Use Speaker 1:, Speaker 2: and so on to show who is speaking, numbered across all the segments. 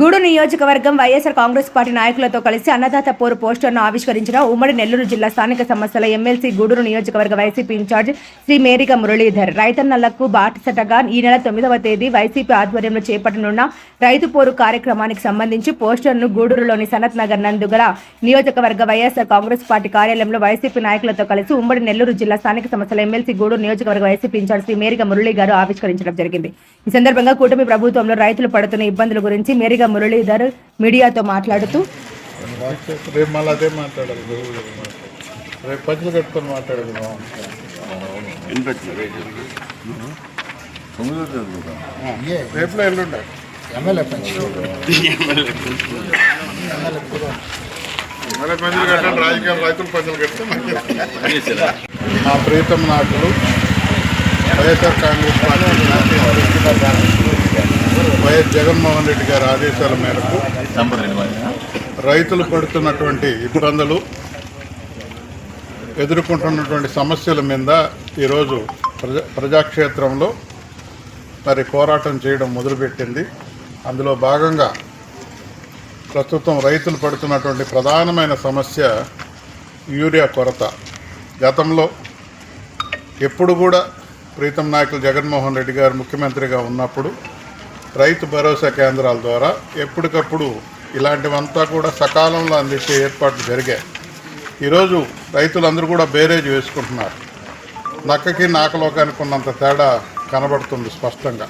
Speaker 1: గూడు నియోజకవర్గం వైఎస్ఆర్ కాంగ్రెస్ పార్టీ నాయకులతో కలిసి అన్నదాత పోరు పోస్టర్ను ఆవిష్కరించిన ఉమ్మడి నెల్లూరు జిల్లా స్థానిక సమస్యల ఎమ్మెల్సీ గూడూరు నియోజకవర్గ వైసీపీ ఇన్ఛార్జ్ శ్రీ మేరిక మురళీధర్. రైతన్నలకు బాటసటగా ఈ నెల తొమ్మిదవ తేదీ వైసీపీ ఆధ్వర్యంలో చేపట్టనున్న రైతు పోరు కార్యక్రమానికి సంబంధించి పోస్టర్ను గూడూరులోని సనత్ నగర్ నందుగల నియోజకవర్గ వైఎస్ఆర్ కాంగ్రెస్ పార్టీ కార్యాలయంలో వైసీపీ నాయకులతో కలిసి ఉమ్మడి నెల్లూరు జిల్లా స్థానిక సమస్యల ఎమ్మెల్సీ గూడూరు నియోజకవర్గ వైసీపీ ఇన్ఛార్జ్ శ్రీ మేరిక మురళీ గారు ఆవిష్కరించడం జరిగింది. ఈ సందర్భంగా కూటమి ప్రభుత్వంలో రైతులు పడుతున్న ఇబ్బందుల గురించి మేరిగా మురళీధర్ మీడియాతో మాట్లాడుతూ
Speaker 2: రేపు మళ్ళీ అదే మాట్లాడాలి. గురువు గారు మాట్లాడాలి. రేపు పంచులు కట్టుకొని మాట్లాడదు రేపులో ఎల్లుండే? ఎమ్మెల్యే పంచులు. కట్టండి. రాజకీయ రైతులు పంచులు కడితే మా ప్రీతం నాయకులు YSR Congress party YS Jaganmohan Reddy గారి ఆదేశాల మేరకు రైతులు పడుతున్నటువంటి ఇబ్బందులు ఎదుర్కొంటున్నటువంటి సమస్యల మీద ఈరోజు ప్రజా ప్రజాక్షేత్రంలో మరి పోరాటం చేయడం మొదలుపెట్టింది. అందులో భాగంగా ప్రస్తుతం రైతులు పడుతున్నటువంటి ప్రధానమైన సమస్య యూరియా కొరత. గతంలో ఎప్పుడు కూడా ప్రీతం నాయకులు జగన్మోహన్ రెడ్డి గారు ముఖ్యమంత్రిగా ఉన్నప్పుడు రైతు భరోసా కేంద్రాల ద్వారా ఎప్పటికప్పుడు ఇలాంటివంతా కూడా సకాలంలో అందించే ఏర్పాట్లు జరిగాయి. ఈరోజు రైతులందరూ కూడా బేరేజ్ వేసుకుంటున్నారు. నక్కకి నాకలోకానికి ఉన్నంత తేడా కనబడుతుంది స్పష్టంగా.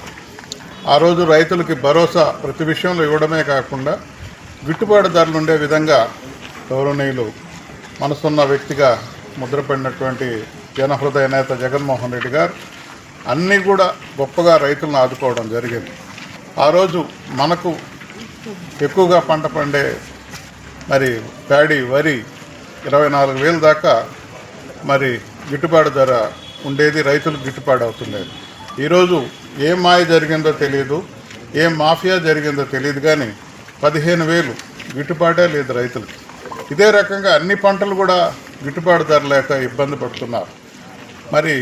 Speaker 2: ఆ రోజు రైతులకి భరోసా ప్రతి విషయంలో ఇవ్వడమే కాకుండా గిట్టుబాటు ధరలు ఉండే విధంగా గౌరవనీయులు మనసున్న వ్యక్తిగా ముద్రపడినటువంటి జనహృదయ నేత జగన్మోహన్ రెడ్డి గారు అన్నీ కూడా గొప్పగా రైతులను ఆదుకోవడం జరిగింది. ఆ రోజు మనకు ఎక్కువగా పంట పండే మరి ప్యాడీ వరి ఇరవై నాలుగు వేల దాకా మరి గిట్టుబాటు ధర ఉండేది రైతులకు గిట్టుబాటు అవుతుండేది. ఈరోజు ఏ మాయ జరిగిందో తెలియదు ఏం మాఫియా జరిగిందో తెలియదు కానీ పదిహేను వేలు గిట్టుబాటే లేదు రైతులకు. ఇదే రకంగా అన్ని పంటలు కూడా గిట్టుబాటు ధర లేక ఇబ్బంది పడుతున్నారు. మరి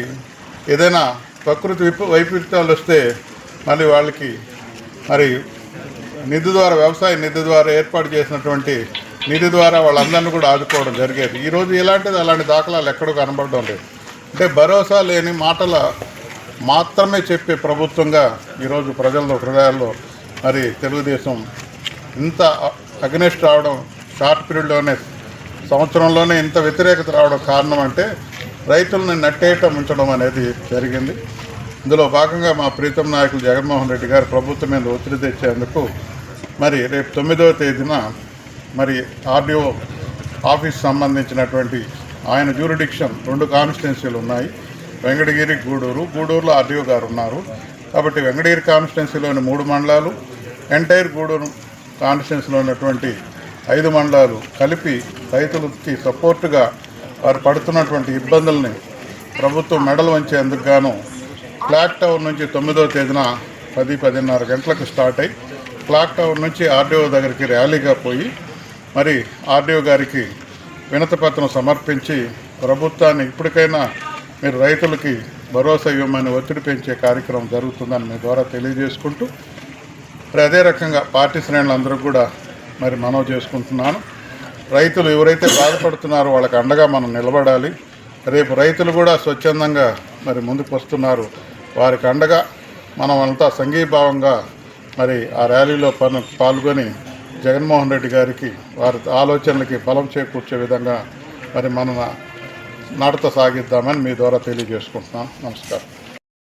Speaker 2: ఏదైనా ప్రకృతి విప వైపరీత్యాలు వస్తే మళ్ళీ వాళ్ళకి మరి నిధి ద్వారా వ్యవసాయ నిధి ద్వారా ఏర్పాటు చేసినటువంటి నిధి ద్వారా వాళ్ళందరినీ కూడా ఆదుకోవడం జరిగేది. ఈరోజు ఇలాంటిది అలాంటి దాఖలాలు ఎక్కడో కనబడడం లేదు. అంటే భరోసా లేని మాటల మాత్రమే చెప్పే ప్రభుత్వంగా ఈరోజు ప్రజల్లో హృదయాల్లో మరి తెలుగుదేశం ఇంత అగ్నెస్ట్ రావడం షార్ట్ పీరియడ్లోనే సంవత్సరంలోనే ఇంత వ్యతిరేకత రావడం కారణం అంటే రైతులను నట్టేయటం ఉంచడం అనేది జరిగింది. ఇందులో భాగంగా మా ప్రీతం నాయకులు జగన్మోహన్ రెడ్డి గారు ప్రభుత్వం మీద ఒత్తిడి తెచ్చేందుకు మరి రేపు తొమ్మిదవ తేదీన మరి ఆర్డీఓ ఆఫీస్ సంబంధించినటువంటి ఆయన జ్యూరిడిక్షన్ రెండు కాన్స్టిట్యున్సీలు ఉన్నాయి. వెంకటగిరి గూడూరు. గూడూరులో ఆర్డీఓ గారు ఉన్నారు. కాబట్టి వెంకటగిరి కాన్స్టిట్యున్సీలోని మూడు మండలాలు ఎంటైర్ గూడూరు కాన్స్టిట్యున్సీలో ఉన్నటువంటి ఐదు మండలాలు కలిపి రైతులకి సపోర్టుగా వారు పడుతున్నటువంటి ఇబ్బందుల్ని ప్రభుత్వం మెడలు వంచేందుకు గాను క్లాక్ టవర్ నుంచి తొమ్మిదవ తేదీన పది పదిన్నర గంటలకు స్టార్ట్ అయ్యి క్లాక్ టవర్ నుంచి ఆర్డీఓ దగ్గరికి ర్యాలీగా పోయి మరి ఆర్డీఓ గారికి వినతిపత్రం సమర్పించి ప్రభుత్వాన్ని ఇప్పటికైనా మీరు రైతులకి భరోసా ఇవ్వమని ఒత్తిడి పెంచే కార్యక్రమం జరుగుతుందని మీ ద్వారా తెలియజేసుకుంటూ మరి అదే రకంగా పార్టీ శ్రేణులందరూ కూడా మరి మనవి చేసుకుంటున్నాను. రైతులు ఎవరైతే బాధపడుతున్నారో వాళ్ళకి అండగా మనం నిలబడాలి. రేపు రైతులు కూడా స్వచ్ఛందంగా మరి ముందుకు వస్తున్నారు వారికి అండగా మనం అంతా సంఘీభావంగా మరి ఆ ర్యాలీలో పాల్గొని జగన్మోహన్ రెడ్డి గారికి వారి ఆలోచనలకి బలం చేకూర్చే విధంగా మరి మన నడత సాగిద్దామని మీ ద్వారా తెలియజేసుకుంటున్నాను నమస్కారం.